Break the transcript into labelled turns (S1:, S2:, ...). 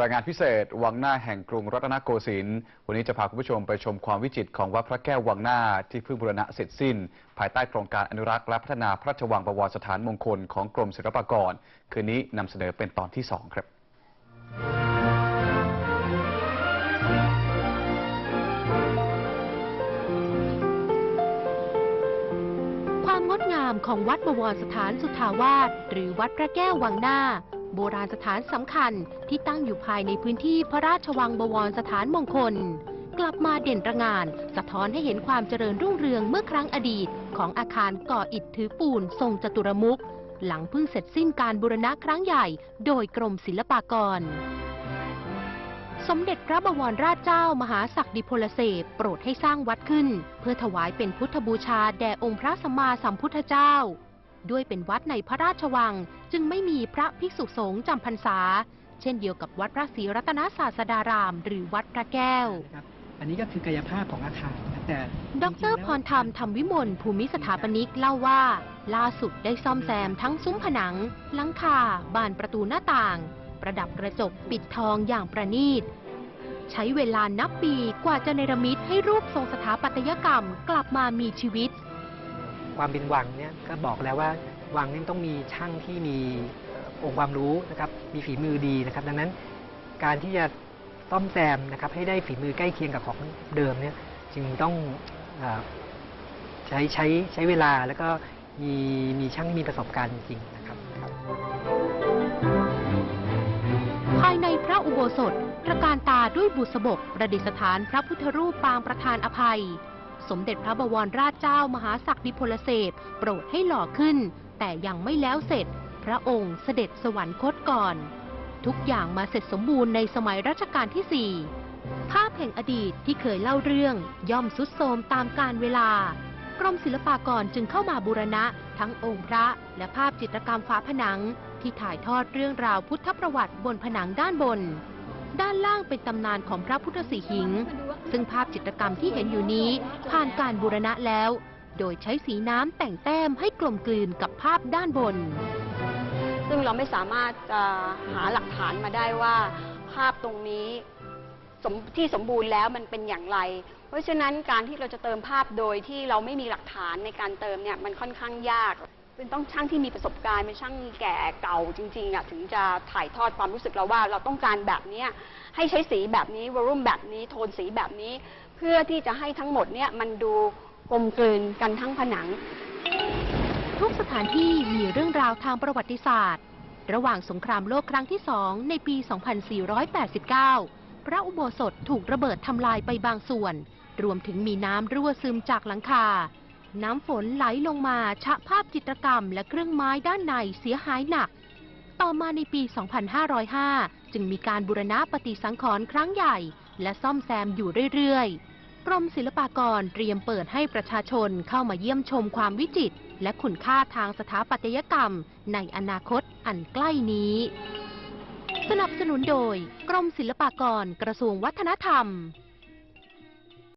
S1: รายงานพิเศษ วังหน้าแห่งกรุงรัตนโกสินทร์วันนี้จะพาคุณผู้ชมไปชมความวิจิตรของวัดพระแก้ววังหน้าที่เพิ่งบูรณะเสร็จสิ้น ภายใต้โครงการอนุรักษ์และพัฒนาพระราชวังบวรสถานมงคลของกรมศิลปากร คืนนี้นำเสนอเป็นตอนที่สองครับ
S2: ความงดงามของวัดบวรสถานสุทาวาสหรือวัดพระแก้ววังหน้า โบราณสถานสำคัญที่ตั้งอยู่ภายในพื้นที่พระราชวังบวรสถานมงคล กลับมาเด่นระงาน สะท้อนให้เห็นความเจริญรุ่งเรืองเมื่อครั้งอดีต ของอาคารก่ออิฐถือปูนทรงจตุรมุขหลังเพิ่งเสร็จสิ้นการบูรณะครั้งใหญ่ โดยกรมศิลปากร สมเด็จพระบวรราชเจ้ามหาศักดิพลเสพโปรดให้สร้างวัดขึ้น เพื่อถวายเป็นพุทธบูชาแด่องค์พระสัมมาสัมพุทธเจ้า ด้วยเป็นวัดในพระราชวัง จึงไม่มีพระภิกษุสงฆ์จำพรรษา เช่นเดียวกับวัดพระศรีรัตนศาสดาราม หรือวัดพระแก้ว
S3: นะครับอันนี้ก็คือกายภาพของอาคารนะแต่
S2: ด
S3: จง
S2: ร
S3: ๆ
S2: พรธรรมธรรมวิมลภูมิสถาปนิกเล่าว่า ล่าสุดได้ซ่อมแซมทั้งซุ้มผนัง หลังคา บานประตูหน้าต่าง ประดับกระจกปิดทองอย่างประณีต ใช้เวลานับปีกว่าจะเนรมิตให้รูปทรงสถาปัตยกรรมกลับมามีชีวิต
S3: ความเป็นวังเนี่ยก็บอกแล้วว่า วังนี่ต้องมีช่างที่มีองค์ความรู้นะครับ มีฝีมือดีนะครับ ดังนั้นการที่จะซ่อมแซมนะครับ ให้ได้ฝีมือใกล้เคียงกับของเดิมเนี่ย จึงต้องอใช้ใช้ใช้เวลาแล้วก็มีมีช่างที่มีประสบการณ์จริงนะครับ
S2: ภายในพระอุโบสถตระการตาด้วยบุษบกประดิษฐานพระพุทธรูปปางประธานอภัย สมเด็จพระบวรราชเจ้ามหาศักดิพลเสพโปรดให้หล่อขึ้น แต่ยังไม่แล้วเสร็จ พระองค์เสด็จสวรรคตก่อน ทุกอย่างมาเสร็จสมบูรณ์ในสมัยรัชกาลที่ 4 ภาพแห่งอดีตที่เคยเล่าเรื่องย่อมสุดโทมตามกาลเวลากรมศิลปากรจึงเข้ามาบูรณะ ทั้งองค์พระและภาพจิตรกรรมฝาผนัง ที่ถ่ายทอดเรื่องราวพุทธประวัติบนผนังด้านบน ด้านล่างเป็นตำนานของพระพุทธสีหิง ซึ่งภาพจิตรกรรมที่เห็นอยู่นี้ผ่านการบูรณะแล้ว โดยใช้สีน้ำแต่งแต้มให้กลมกลืนกับภาพด้านบน
S4: ซึ่งเราไม่สามารถจะหาหลักฐานมาได้ว่า ภาพตรงนี้ที่สมบูรณ์แล้วมันเป็นอย่างไร เพราะฉะนั้นการที่เราจะเติมภาพโดยที่เราไม่มีหลักฐานในการเติมเนี่ยมันค่อนข้างยาก เป็นต้องช่างที่มีประสบการณ์เป็นช่างแก่เก่าจริงๆอะถึงจะถ่ายทอดความรู้สึกเราว่า เราต้องการแบบนี้ให้ใช้สีแบบนี้วอลุ่มแบบนี้โทนสีแบบนี้ เพื่อที่จะให้ทั้งหมดเนี่ยมันดู กลมกลืนกันทั้งผนัง
S2: ทุกสถานที่มีเรื่องราวทางประวัติศาสตร์ ระหว่างสงครามโลกครั้งที่สองในปี 2489 พระอุโบสถถูกระเบิดทำลายไปบางส่วน รวมถึงมีน้ำรั่วซึมจากหลังคา น้ำฝนไหลลงมาชะภาพจิตรกรรมและเครื่องไม้ด้านในเสียหายหนักต่อมาในปี 2505 จึงมีการบูรณะปฏิสังขรณ์ครั้งใหญ่ และซ่อมแซมอยู่เรื่อย ๆ กรมศิลปากรเตรียมเปิดให้ประชาชนเข้ามาเยี่ยมชมความวิจิตรและคุณค่าทางสถาปัตยกรรม ในอนาคตอันใกล้นี้ สนับสนุนโดย กรมศิลปากรกระทรวงวัฒนธรรม